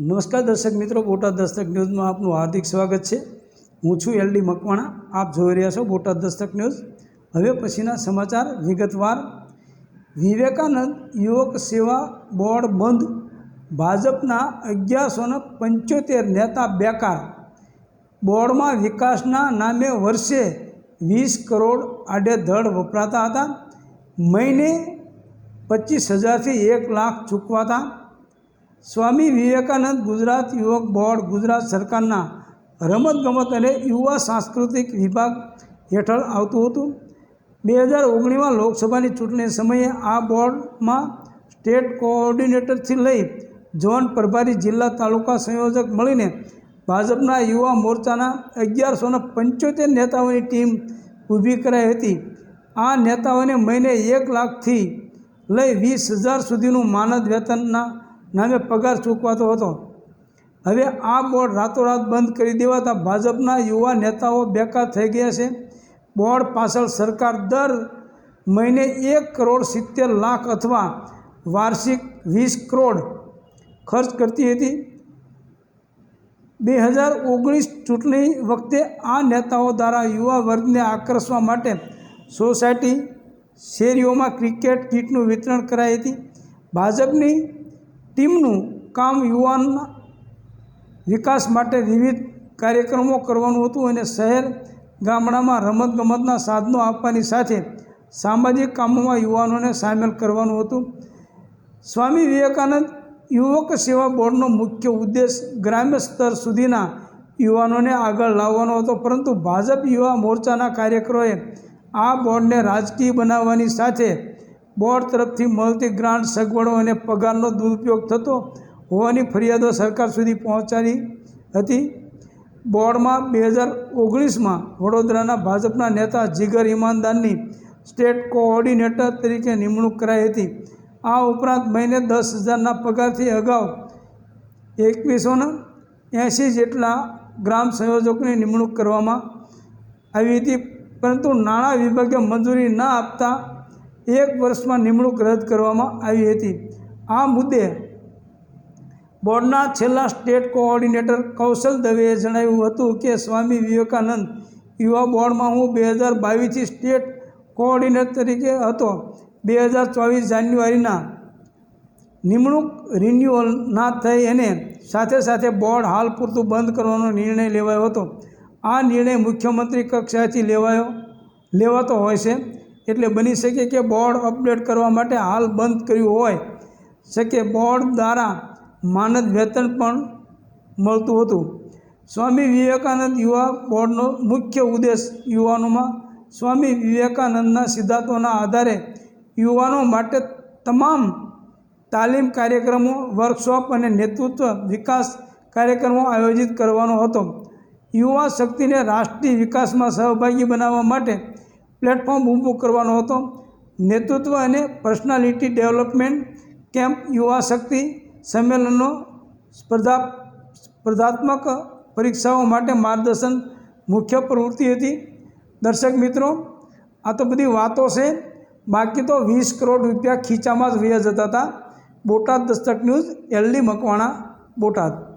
નમસ્કાર દર્શક મિત્રો, બોટાદ દસ્તક ન્યૂઝમાં આપનું હાર્દિક સ્વાગત છે. હું છું એલડી મકવાણા, આપ જોઈ રહ્યા છો બોટાદ દસ્તક ન્યૂઝ. હવે પછીના સમાચાર વિગતવાર. વિવેકાનંદ યુવક સેવા બોર્ડ બંધ. ભાજપના અગિયારસો ને પંચોતેર નેતા બેકાર. બોર્ડમાં વિકાસના નામે વર્ષે વીસ કરોડ આડેધડ વપરાતા હતા. મહિને પચીસ હજારથી એક લાખ ચૂકવાતા. સ્વામી વિવેકાનંદ ગુજરાત યુવક બોર્ડ, ગુજરાત સરકારના રમતગમત અને યુવા સાંસ્કૃતિક વિભાગ હેઠળ આવતું હતું. બે હજાર ઓગણીસમાં લોકસભાની ચૂંટણી સમયે આ બોર્ડમાં સ્ટેટ કોઓર્ડિનેટરથી લઈ ઝોન પ્રભારી જિલ્લા તાલુકા સંયોજક મળીને ભાજપના યુવા મોરચાના અગિયારસોને પંચોતેર નેતાઓની ટીમ ઊભી કરાઈ હતી. આ નેતાઓને મહિને એક લાખથી લઈ વીસ હજાર સુધીનું માનદ વેતનના નામે પગાર ચૂકવાતો હતો. હવે આ બોર્ડ રાતોરાત બંધ કરી દેવાતા ભાજપના યુવા નેતાઓ બેકાર થઈ ગયા છે. બોર્ડ પાછળ સરકાર દર મહિને એક કરોડ સિત્તેર લાખ અથવા વાર્ષિક વીસ કરોડ ખર્ચ કરતી હતી. બે હજાર ઓગણીસ ચૂંટણી વખતે આ નેતાઓ દ્વારા યુવા વર્ગને આકર્ષવા માટે સોસાયટી શેરીઓમાં ક્રિકેટ કીટનું વિતરણ કરાઈ હતી. ભાજપની ટીમનું કામ યુવાનના વિકાસ માટે વિવિધ કાર્યક્રમો કરવાનું હતું અને શહેર ગામડામાં રમતગમતના સાધનો આપવાની સાથે સામાજિક કામોમાં યુવાનોને સામેલ કરવાનું હતું. સ્વામી વિવેકાનંદ યુવક સેવા બોર્ડનો મુખ્ય ઉદ્દેશ ગ્રામ્ય સ્તર સુધીના યુવાનોને આગળ લાવવાનો હતો, પરંતુ ભાજપ યુવા મોરચાના કાર્યકરોએ આ બોર્ડને રાજકીય બનાવવાની સાથે બોર્ડ તરફથી મળતી ગ્રાન્ટ સગવડો અને પગારનો દુરુપયોગ થતો હોવાની ફરિયાદો સરકાર સુધી પહોંચાડી હતી. બોર્ડમાં બે હજાર ઓગણીસમાં વડોદરાના ભાજપના નેતા જીગર ઇમાનદારની સ્ટેટ કોઓર્ડિનેટર તરીકે નિમણૂક કરાઈ હતી. આ ઉપરાંત મહિને દસ હજારના પગારથી અગાઉ એકવીસોના એંશી જેટલા ગ્રામ સંયોજકોની નિમણૂક કરવામાં આવી હતી. પરંતુ નાણાં વિભાગે મંજૂરી ન આપતા એક વર્ષમાં નિમણૂક રદ કરવામાં આવી હતી. આ મુદ્દે બોર્ડના છેલ્લા સ્ટેટ કોઓર્ડિનેટર કૌશલ દવેએ જણાવ્યું હતું કે, સ્વામી વિવેકાનંદ, યુવા બોર્ડમાં હું બે હજાર બાવીસથી સ્ટેટ કોઓર્ડિનેટર તરીકે હતો. બે હજાર ચોવીસ જાન્યુઆરીના નિમણૂક રિન્યુઅલ ના થઈ એને સાથે સાથે બોર્ડ હાલ પૂરતું બંધ કરવાનો નિર્ણય લેવાયો હતો. આ નિર્ણય મુખ્યમંત્રી કક્ષાએથી લેવાયો, લેવાતો હોય છે. એટલે બની શકે કે બોર્ડ અપડેટ કરવા માટે હાલ બંધ કર્યું હોય. શકે બોર્ડ દ્વારા માનદ વેતન પણ મળતું હતું. સ્વામી વિવેકાનંદ યુવા બોર્ડનો મુખ્ય ઉદ્દેશ યુવાનોમાં સ્વામી વિવેકાનંદના સિદ્ધાંતોના આધારે યુવાનો માટે તમામ તાલીમ કાર્યક્રમો, વર્કશોપ અને નેતૃત્વ વિકાસ કાર્યક્રમો આયોજિત કરવાનો હતો. યુવા શક્તિને રાષ્ટ્રીય વિકાસમાં સહભાગી બનાવવા માટે પ્લેટફોર્મ ઊભું કરવાનો હતો. નેતૃત્વ અને પર્સનાલિટી ડેવલપમેન્ટ કેમ્પ યુવા શક્તિ સંમેલનો સ્પર્ધા, સ્પર્ધાત્મક પરીક્ષાઓ માટે માર્ગદર્શન મુખ્ય પ્રવૃત્તિ હતી. દર્શક મિત્રો, આ તો બધી વાતો છે. બાકી તો વીસ કરોડ રૂપિયા ખીચામાં જ વયા જતા હતા. Botad Dastak news, L D Makwana, Botad.